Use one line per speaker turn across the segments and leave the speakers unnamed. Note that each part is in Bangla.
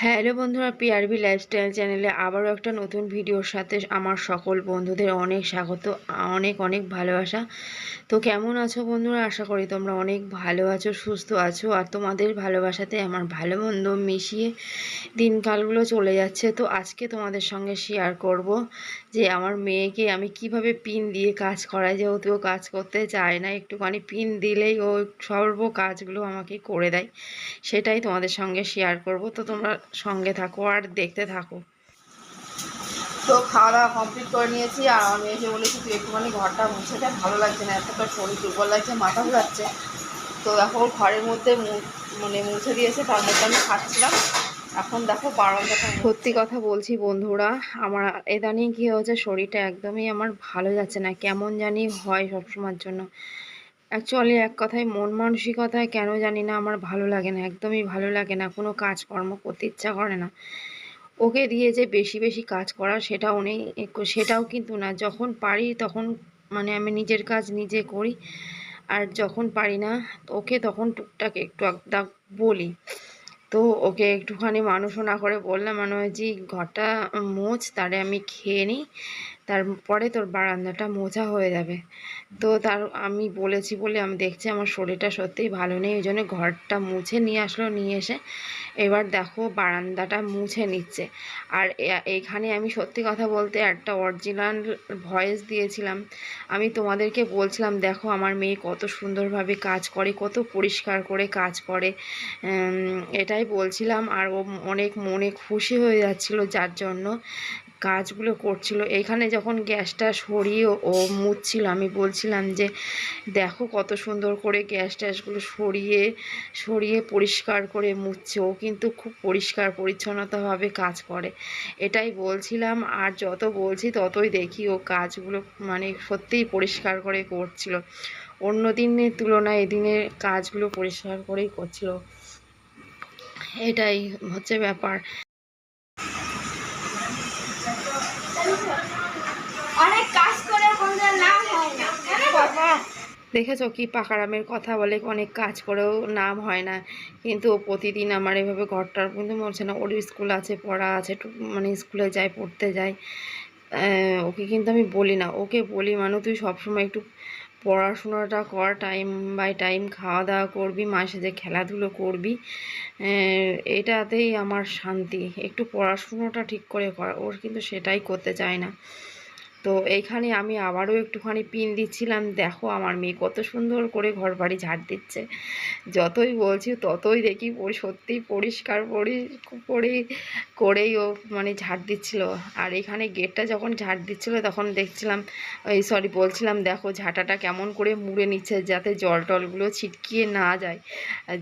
হ্যালো বন্ধুরা পিআরবি লাইফস্টাইল চ্যানেলে আবারও একটা নতুন ভিডিওর সাথে আমার সকল বন্ধুদের অনেক স্বাগত, অনেক অনেক ভালোবাসা। তো কেমন আছো বন্ধুরা? আশা করি তোমরা অনেক ভালো আছো, সুস্থ আছো, আর তোমাদের ভালোবাসাতে আমার ভালো মন্দ মিশিয়ে দিনকালগুলো চলে যাচ্ছে। তো আজকে তোমাদের সঙ্গে শেয়ার করব যে আমার মেয়েকে আমি কীভাবে পিন দিয়ে কাজ করাই, যেহেতু ও কাজ করতে চায় না, একটুখানি পিন দিলেই ও সর্ব কাজগুলো আমাকে করে দেয়। সেটাই তোমাদের সঙ্গে শেয়ার করব। তো তোমরা সঙ্গে থাকো আর দেখতে থাকো। তো খাওয়া দাওয়া কমপ্লিট করে নিয়েছি। আর আমি এসে বলেছি, তুই একটুখানি ঘরটা মুছে দেয় ভালো লাগছে না এতটা শরীর দুর্বল লাগছে, মাথা ঘুরাচ্ছে। তো দেখো, ঘরের মধ্যে মানে মুছে দিয়েছে, তার মধ্যে আমি খাচ্ছিলাম। এখন দেখো বারান্দাটা সত্যি কথা বলছি বন্ধুরা আমার এদানিং কী হয়েছে শরীরটা একদমই আমার ভালো যাচ্ছে না কেমন জানি হয় সবসময়ের জন্য। অ্যাকচুয়ালি এক কথায় মন মানসিকতায় কেন জানি না আমার ভালো লাগে না একদমই ভালো লাগে না কোনো কাজকর্ম করতে ইচ্ছা করে না। ওকে দিয়ে যে বেশি বেশি কাজ করা সেটাও নেই সেটাও কিন্তু না যখন পারি তখন মানে আমি নিজের কাজ নিজে করি আর যখন পারি না ওকে তখন টুকটাক একটু বলি। তো ওকে একটুখানি মানুষও না করে বললাম মানে যে ঘরটা মোচ, তারে আমি খেয়ে নিই। তারপরে তোর বারান্দাটা মোছা হয়ে যাবে। তো তার আমি বলেছি বলে আমি দেখছি আমার শরীরটা সত্যিই ভালো নেই ওই জন্য ঘরটা মুছে নিয়ে আসলো, নিয়ে এসে এবার দেখো বারান্দাটা মুছে নিচ্ছে। আর এখানে আমি সত্যি কথা বলতে একটা অরিজিনাল ভয়েস দিয়েছিলাম। আমি তোমাদেরকে বলছিলাম, দেখো আমার মেয়ে কত সুন্দরভাবে কাজ করে, কত পরিষ্কার করে কাজ করে। এটাই বলছিলাম, আর ও অনেক মনে খুশি হয়ে যাচ্ছিল, যার জন্য কাজগুলো করছিল। এইখানে যখন গ্যাসটা সরিয়ে ও মুছছিল, আমি বলছিলাম যে, দেখো কত সুন্দর করে গ্যাস ট্যাসগুলো সরিয়ে সরিয়ে পরিষ্কার করে মুছছে। ও কিন্তু খুব পরিষ্কার, পরিচ্ছন্নতাভাবে কাজ করে। এটাই বলছিলাম। আর যত বলছি ততই দেখি ও কাজগুলো মানে সত্যিই পরিষ্কার করে করছিল। অন্য দিনের তুলনায় এদিনের কাজগুলো পরিষ্কার করেই করছিল। এটাই হচ্ছে ব্যাপার। দেখেছ কি পাকারামের কথা বলে অনেক কাজ করেও নাম হয় না। কিন্তু প্রতিদিন আমার এভাবে ঘরটার কিন্তু মরছে না। ওর স্কুল আছে, পড়া আছে মানে স্কুলে যায়, পড়তে যায়। ওকে কিন্তু আমি বলি না। ওকে বলি মানে তুই সবসময় একটু পড়াশোনাটা কর, টাইম বাই টাইম খাওয়া দাওয়া করবি মাঝে সাথে খেলাধুলো করবি। এটাতেই আমার শান্তি। একটু পড়াশুনোটা ঠিক করে কর। ওর কিন্তু সেটাই করতে চায় না। তো এইখানে আমি আবারও একটুখানি পিন দিচ্ছিলাম। দেখো আমার মেয়ে কত সুন্দর করে ঘর বাড়ি ঝাড় দিচ্ছে। যতই বলছি ততই দেখি সত্যিই পরিষ্কার পরি করেই ও মানে ঝাড় দিচ্ছিল। আর এখানে গেটটা যখন ঝাড় দিচ্ছিল তখন দেখছিলাম ওই সরি বলছিলাম দেখো ঝাঁটাটা কেমন করে মুড়ে নিচ্ছে যাতে জল টলগুলো ছিটকিয়ে না যায়।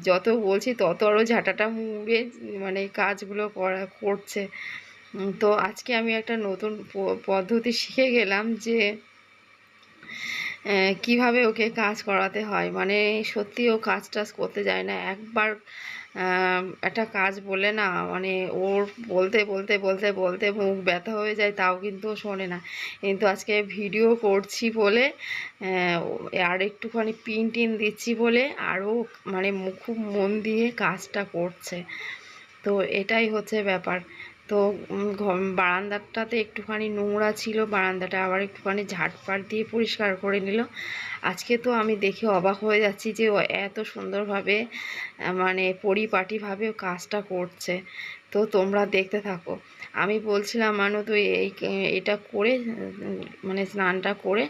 যত বলছি তত আরও ঝাঁটাটা মুড়ে মানে কাজগুলো করা, করছে। তো আজকে আমি একটা নতুন পদ্ধতি শিখে গেলাম যে কীভাবে ওকে কাজ করাতে হয়। মানে সত্যি ও কাজ টাজ করতে যায় না। একবার একটা কাজ বলে না মানে ওর বলতে বলতে বলতে বলতে মুখ ব্যথা হয়ে যায়, তাও কিন্তু শোনে না। কিন্তু আজকে ভিডিও করছি বলে আর একটুখানি পিন টিন দিচ্ছি বলে আরও মানে খুব মন দিয়ে কাজটা করছে। তো এটাই হচ্ছে ব্যাপার। তো বারান্দাটাতে একটুখানি নোংরা ছিল, বারান্দাটা আবার একটুখানি ঝাটপাট দিয়ে পরিষ্কার করে নিল। আজকে তো আমি দেখে অবাক হয়ে যাচ্ছি যে এত সুন্দরভাবে মানে পরিপাটিভাবে কাজটা করছে। তো তোমরা দেখতে থাকো। আমি বলছিলাম, মানো তো এই এটা করে মানে স্নানটা করে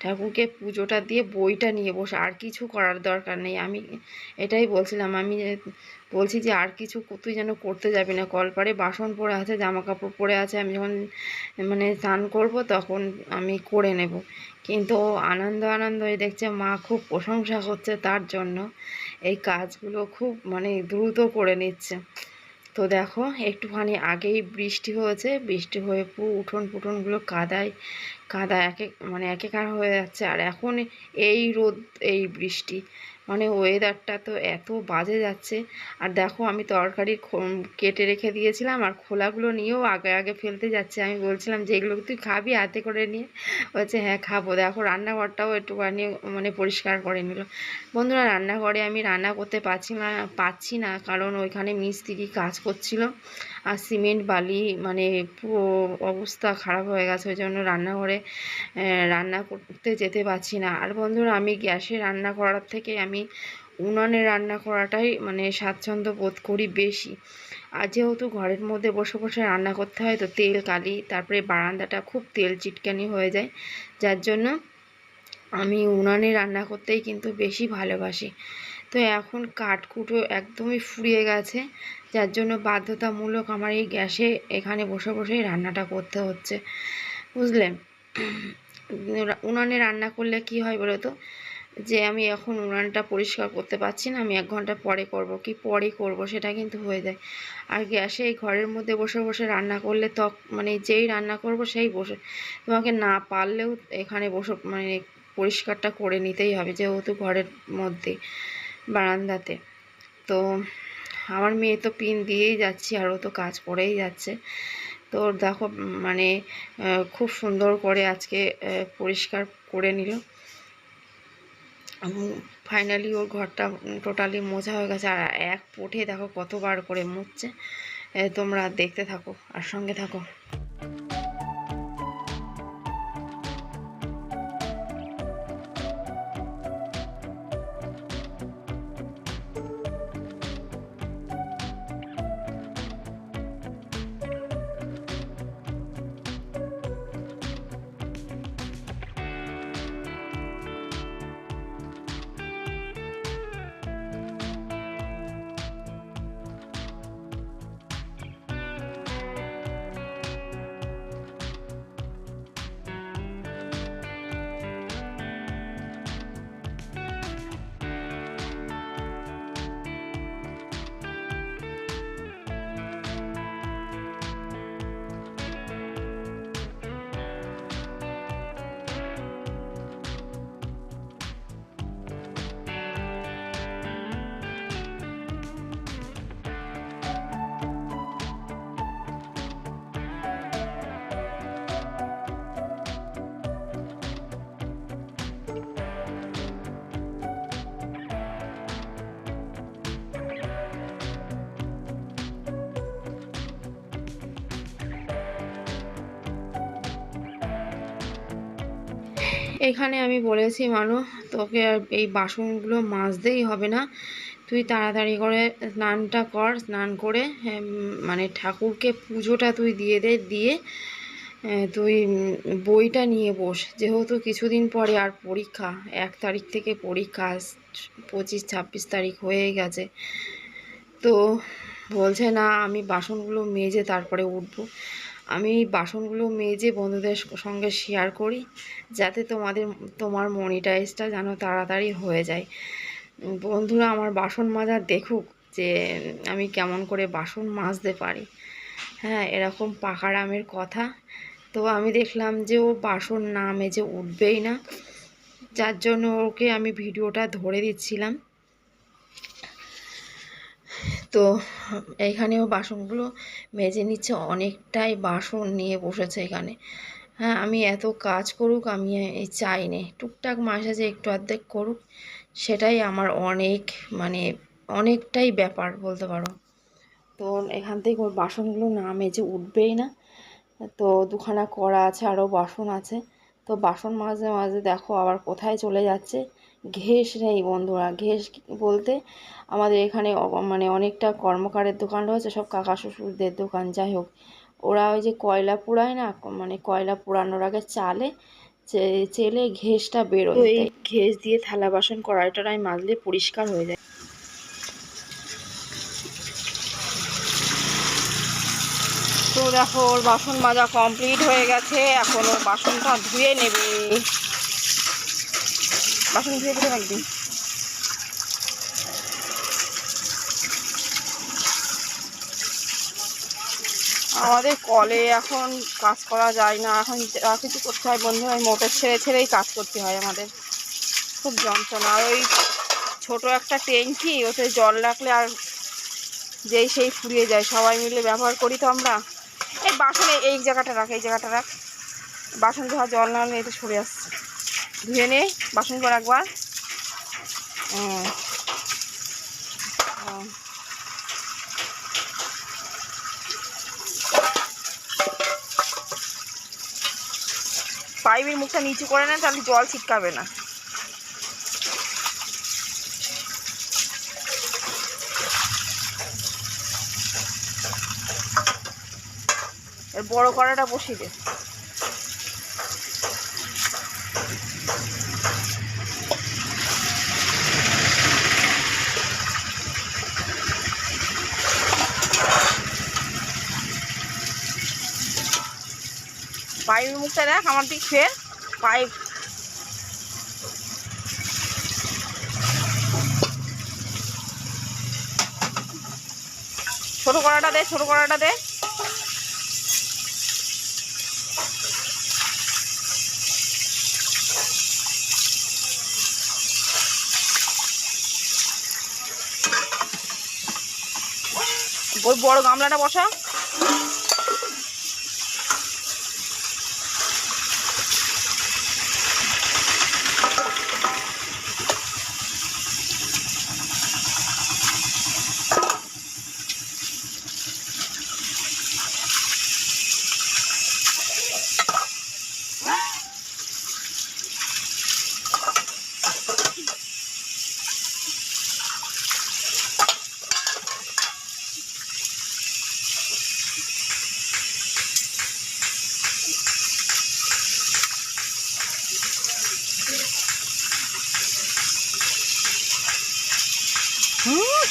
ঠাকুরকে পুজোটা দিয়ে বইটা নিয়ে বসে। আর কিছু করার দরকার নেই। আমি এটাই বলছিলাম। আমি বলছি যে, আর কিছু তুই যেন করতে যাবি না। কলপারে বাসন পড়ে আছে জামা কাপড় পরে আছে। আমি যখন মানে স্নান করব তখন আমি করে নেব। কিন্তু আনন্দ আনন্দ দেখছে, মা খুব প্রশংসা করছে তার জন্য। এই কাজগুলো খুব মানে দ্রুত করে নিচ্ছে। তো দেখো, একটুখানি আগেই বৃষ্টি হয়েছে। বৃষ্টি হয়ে পুরো উঠোন পুঠোনগুলো কাদায় কাদা একে মানে একেকার হয়ে যাচ্ছে। আর এখন এই রোদ, এই বৃষ্টি। মানে ওয়েদারটা তো এত বাজে যাচ্ছে। আর দেখো, আমি তরকারি কেটে রেখে দিয়েছিলাম, আর খোলাগুলো নিয়েও আগে আগে ফেলতে যাচ্ছে। আমি বলছিলাম যে, এগুলো তুই খাবি হাতে করে নিয়ে? বলছে হ্যাঁ খাব। দেখো, রান্নাঘরটাও একটুখানি মানে পরিষ্কার করে নিল। বন্ধুরা, রান্নাঘরে আমি রান্না করতে পারছি না, পাচ্ছি না, কারণ ওইখানে মিস্ত্রি কাজ করছিল। আর সিমেন্ট, বালি মানে পুরো অবস্থা খারাপ হয়ে গেছে, ওই জন্য রান্নাঘরে রান্না করতে যেতে পারছি না। আর বন্ধুরা, আমি গ্যাসে রান্না করার থেকে আমি উনানে রান্না করাটাই মানে স্বাচ্ছন্দ্য বোধ করি বেশি। আর যেহেতু ঘরের মধ্যে বসে বসে রান্না করতে হয়, তো তেল, কালি, তারপরে বারান্দাটা খুব তেল চিটকানি হয়ে যায়। যার জন্য আমি উনানে রান্না করতেই কিন্তু বেশি ভালোবাসি। তো এখন কাঠকুটো একদমই ফুরিয়ে গেছে। যার জন্য বাধ্যতামূলক আমার এই গ্যাসে এখানে বসে বসেই রান্নাটা করতে হচ্ছে। বুঝলেন উনানে রান্না করলে কি হয় বলো তো? যে আমি এখন উনানটা পরিষ্কার করতে পারছি না, আমি এক ঘণ্টা পরে করব। কি পরে করব সেটা কিন্তু হয়ে যায়। আর গ্যাসে এই ঘরের মধ্যে বসে বসে রান্না করলে তখ মানে যেই রান্না করব সেই বসে তোমাকে না পারলেও এখানে বসে মানে পরিষ্কারটা করে নিতেই হবে যেহেতু ঘরের মধ্যে। বারান্দাতে। তো আমার মেয়ে তো পিন দিয়েই যাচ্ছে আর ও তো কাজ করেই যাচ্ছে। তো দেখো মানে খুব সুন্দর করে আজকে পরিষ্কার করে নিল। ফাইনালি ওর ঘরটা টোটালি মোছা হয়ে গেছে আর এক পোঠে দেখো কতবার করে মুছছে। তোমরা দেখতে থাকো আর সঙ্গে থাকো। এখানে আমি বলেছি, মানু, তোকে আর এই বাসনগুলো মাজতেই হবে না। তুই তাড়াতাড়ি করে স্নানটা কর, স্নান করে মানে ঠাকুরকে পুজোটা তুই দিয়ে দে, দিয়ে তুই বইটা নিয়ে বস। যেহেতু কিছুদিন পরে আর পরীক্ষা, এক তারিখ থেকে পরীক্ষা পঁচিশ, ছাব্বিশ তারিখ হয়ে গেছে। তো বলছে, না, আমি বাসনগুলো মেজে তারপরে উঠবো। আমি বাসনগুলো মেজে বন্ধুদের সঙ্গে শেয়ার করি, যাতে তোমাদের, তোমার মনিটাইজটা যেন তাড়াতাড়ি হয়ে যায়। বন্ধুরা, আমার বাসন মাজা দেখুক যে, আমি কেমন করে বাসন মাজতে পারি। হ্যাঁ এরকম পাকারামের কথা। তো আমি দেখলাম যে, ও বাসন না মেজে উঠবেই না। যার জন্য ওকে আমি ভিডিওটা ধরে দিচ্ছিলাম। তো এইখানেও বাসনগুলো মেজে নিচ্ছে, অনেকটাই বাসন নিয়ে বসেছে এখানে। হ্যাঁ আমি এত কাজ করুক, আমি চাই নে টুকটাক মাসে যে একটু অর্ধেক করুক, সেটাই আমার অনেক মানে অনেকটাই ব্যাপার বলতে পারো। তো এখান থেকে ওর বাসনগুলো না মেজে উঠবেই না। তো দুখানা কড়া আছে, আরও বাসন আছে। তো বাসন মাঝে মাঝে দেখো আবার কোথায় চলে যাচ্ছে। ঘেস নেই বন্ধুরা, ঘেস বলতে আমাদের এখানে মানে অনেকটা কর্মকারের দোকান রয়েছে, সব কাকা শ্বশুরদের দোকান, যাই হোক। ওরা ওই যে কয়লা পোড়ায় না মানে কয়লা পোড়ানোর আগে চালে চেলে ঘেসটা বেরোয়। এই ঘেস দিয়ে থালা বাসন কড়াই মাজলে পরিষ্কার হয়ে যায়। তো দেখো, ওর বাসন মাজা কমপ্লিট হয়ে গেছে, এখন ওর বাসনটা ধুয়ে নেবে। বাসন ধুয়ে ফেলে রাখবি। আমাদের কলে এখন কাজ করা যায় না, এখন যা কিছু করতে হয় বন্ধু হয় মোটর ছেড়ে ছেড়েই কাজ করতে হয় আমাদের। খুব যন্ত্রণা। আর ওই ছোট একটা ট্যাঙ্কি, ওতে জল রাখলে আর যেই সেই ফুরিয়ে যায়। সবাই মিলে ব্যবহার করি তো আমরা। এই বাসনে এই জায়গাটা রাখ, এই জায়গাটা রাখ। বাসন ধোয়া জল না হলে এতে সরে আসছে। ধুয়ে নে বাসন করে একবার। পাইপের মুখটা নিচু করে না, তাহলে জল ছিটকাবে না। বড় কড়াটা বসিয়ে দে। পাইপের মুখটা দেখ, আমার দিক ফের পাইপ ছোট কড়াটা দে, ছোট কড়াটা দে। ওই বড় গামলাটা বসা।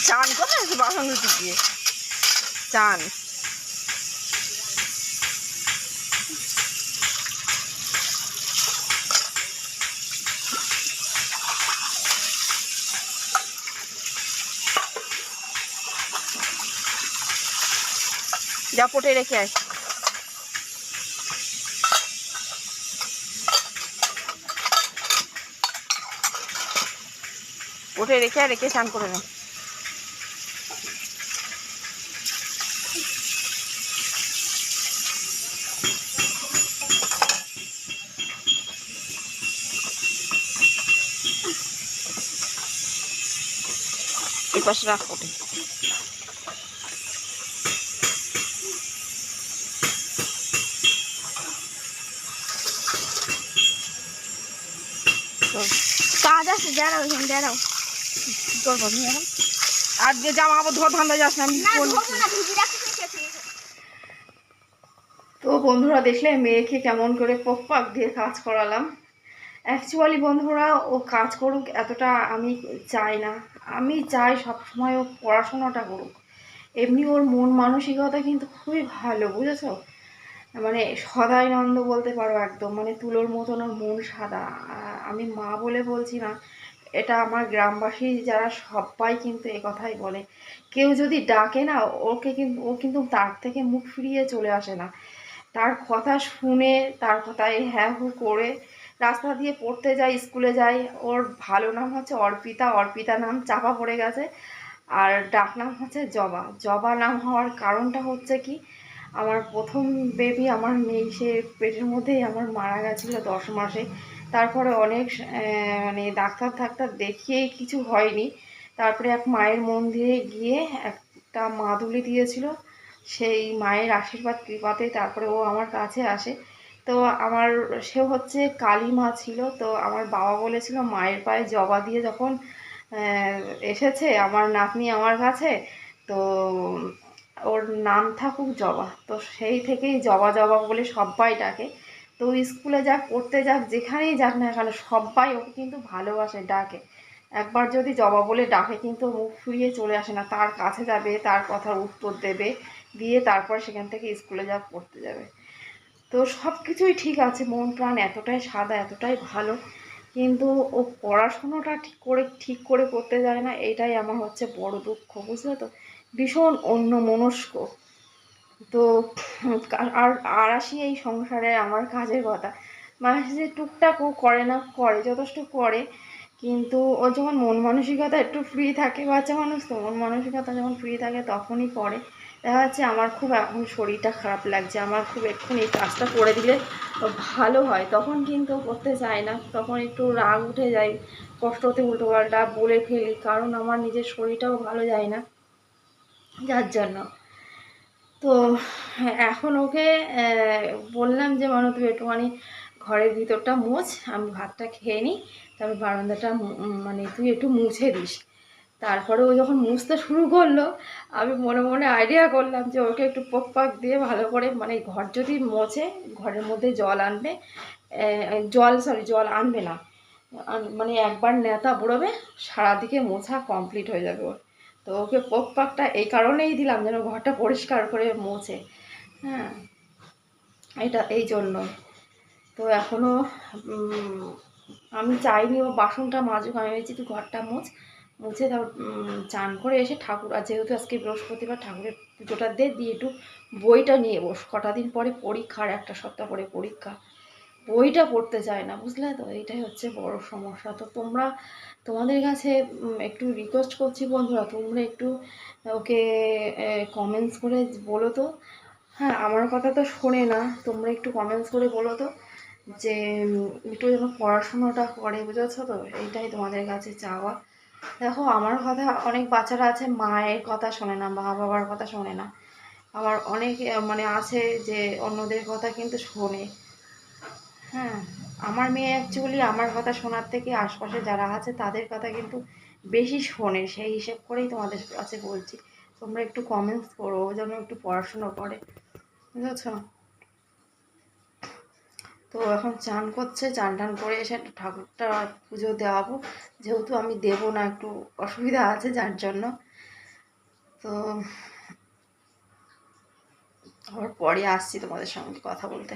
চান, কোথায় আছে বাসন ধুতে গিয়ে? চান। যা, পটে রেখে আয়। পটে রেখে রেখে স্নান করে নে। এই পাশে রাখ।
কাজ আছে দাঁড়াও এখানে দাঁড়াও।
করব আর যে জামা কাপড় ধোয়া ধান্দা যাস না আমি তো বন্ধুরা দেখলে মেয়েকে কেমন করে পকপাক দিয়ে কাজ করালাম। অ্যাকচুয়ালি বন্ধুরা ও কাজ করুক, এতটা আমি চাই না। আমি চাই সবসময় ও পড়াশোনাটা করুক। এমনি ওর মন মানসিকতা কিন্তু খুবই ভালো, বুঝেছ? মানে সদাই নন্দ বলতে পারো একদম মানে তুলোর মতন ওর মন সাদা। আমি মা বলে বলছি না, এটা আমার গ্রামবাসী যারা সবাই কিন্তু এ কথাই বলে। কেউ যদি ডাকে না, ওকে কিন্তু ও কিন্তু তার থেকে মুখ ফিরিয়ে চলে আসে না। তার কথা শুনে, তার কথায় হ্যাঁ হু করে রাস্তা দিয়ে পড়তে যায় স্কুলে যায় ওর ভালো নাম হচ্ছে অর্পিতা। অর্পিতা নাম চাপা পড়ে গেছে। আর ডাক নাম হচ্ছে জবা। জবা নাম হওয়ার কারণটা হচ্ছে কি, আমার প্রথম বেবি আমার মেয়ে সে পেটের মধ্যেই আমার মারা গেছিল দশ মাসে। তারপরে অনেক মানে ডাক্তার ডাক্তার দেখিয়েই কিছু হয়নি। তারপরে এক মায়ের মন্দিরে গিয়ে একটা মাদুলি দিয়েছিল। সেই মায়ের আশীর্বাদ কৃপাতে তারপরে ও আমার কাছে আসে। তো আমার সে হচ্ছে কালী মা ছিল, তো আমার বাবা বলেছিল মায়ের পায়ে জবা দিয়ে যখন এসেছে আমার নাতনি আমার কাছে, তো ওর নাম থাকুক জবা। তো সেই থেকেই জবা জবা বলে সবাই ডাকে। তো স্কুলে যাক, পড়তে যাক, যেখানেই যাক না কেন সবাই ওকে কিন্তু ভালোবাসে, ডাকে। একবার যদি জবা বলে ডাকে কিন্তু মুখ ফিরিয়ে চলে আসে না, তার কাছে যাবে, তার কথার উত্তর দেবে, দিয়ে তারপর সেখান থেকে স্কুলে যা পড়তে যাবে। তো সব কিছুই ঠিক আছে, মন প্রাণ এতটাই সাদা, এতটাই ভালো। কিন্তু ও পড়াশুনোটা ঠিক করে ঠিক করে করতে যায় না, এটাই আমার হচ্ছে বড় দুঃখ, বুঝলে তো? ভীষণ অন্য মনস্ক তো আর আর আসি এই সংসারে আমার কাজের কথা। মাসে যে টুকটাক ও করে না, করে, যথেষ্ট করে কিন্তু ও যখন মন মানসিকতা একটু ফ্রি থাকে বাচ্চা মানুষ তো মন মানসিকতা যখন ফ্রি থাকে তখনই করে দেখা যাচ্ছে আমার খুব এখন শরীরটা খারাপ লাগছে, আমার খুব এক্ষুনি এই কাজটা করে দিলে ভালো হয়। তখন কিন্তু করতে চায় না, তখন একটু রাগ উঠে যায়, কষ্টতে উল্টো পাল্টা বলে ফেলি, কারণ আমার নিজের শরীরটাও ভালো যায় না, যার জন্য। তো এখন ওকে বললাম যে, মানো, তুই একটুখানি ঘরের ভিতরটা মুছ, আমি ভাতটা খেয়ে নিই, তারপর বারান্দাটা মানে তুই একটু মুছে দিস। তারপরে ও যখন মুছতে শুরু করল, আমি মনে মনে আইডিয়া করলাম যে ওকে একটু পোক পাক দিয়ে ভালো করে মানে ঘর যদি মোছে, ঘরের মধ্যে জল আনবে জল সরি জল আনবে না। মানে একবার নেতা বুড়োবে, সারাদিকে মোছা কমপ্লিট হয়ে যাবে ওর। তো ওকে পোক পাকটা এই কারণেই দিলাম যেন ঘরটা পরিষ্কার করে মোছে। হ্যাঁ এটা এই জন্য। তো এখনও আমি চাইনি ও বাসনটা মাজুক আমি ভেবেছি তুই ঘরটা মোছ। মুছে উম, চান করে এসে ঠাকুর আর যেহেতু আজকে বৃহস্পতিবার ঠাকুরের পুজোটা দে দিয়ে একটু বইটা নিয়ে বস। কটা দিন পরে পরীক্ষার একটা সপ্তাহ পরে পরীক্ষা। বইটা পড়তে চায় না বুঝলে তো? এইটাই হচ্ছে বড় সমস্যা। তো তোমরা তোমাদের কাছে একটু রিকোয়েস্ট করছি বন্ধুরা তোমরা একটু ওকে কমেন্টস করে বলো তো। হ্যাঁ আমার কথা তো শোনে না তোমরা একটু কমেন্টস করে বলো তো। যে একটু যেন পড়াশোনাটা করে, বুঝেছ তো? এইটাই তোমাদের কাছে চাওয়া। দেখো, আমার কথা অনেক বাচ্চারা আছে, মায়ের কথা শোনে না মা বাবার কথা শোনে না। আবার অনেক মানে আছে যে, অন্যদের কথা কিন্তু শোনে। হ্যাঁ আমার মেয়ে অ্যাকচুয়ালি আমার কথা শোনার থেকে আশপাশে যারা আছে, তাদের কথা কিন্তু বেশি শোনে। সেই হিসেব করেই তোমাদের কাছে বলছি। তোমরা একটু কমেন্টস করো, যেন একটু পড়াশুনো করে। বুঝেছ? তো এখন চান করছে, চান টান করে এসে একটু ঠাকুরটা পুজো দেওয়াবো। যেহেতু আমি দেবো না, একটু অসুবিধা আছে যার জন্য। তো আবার পরে আসছি তোমাদের সঙ্গে কথা বলতে।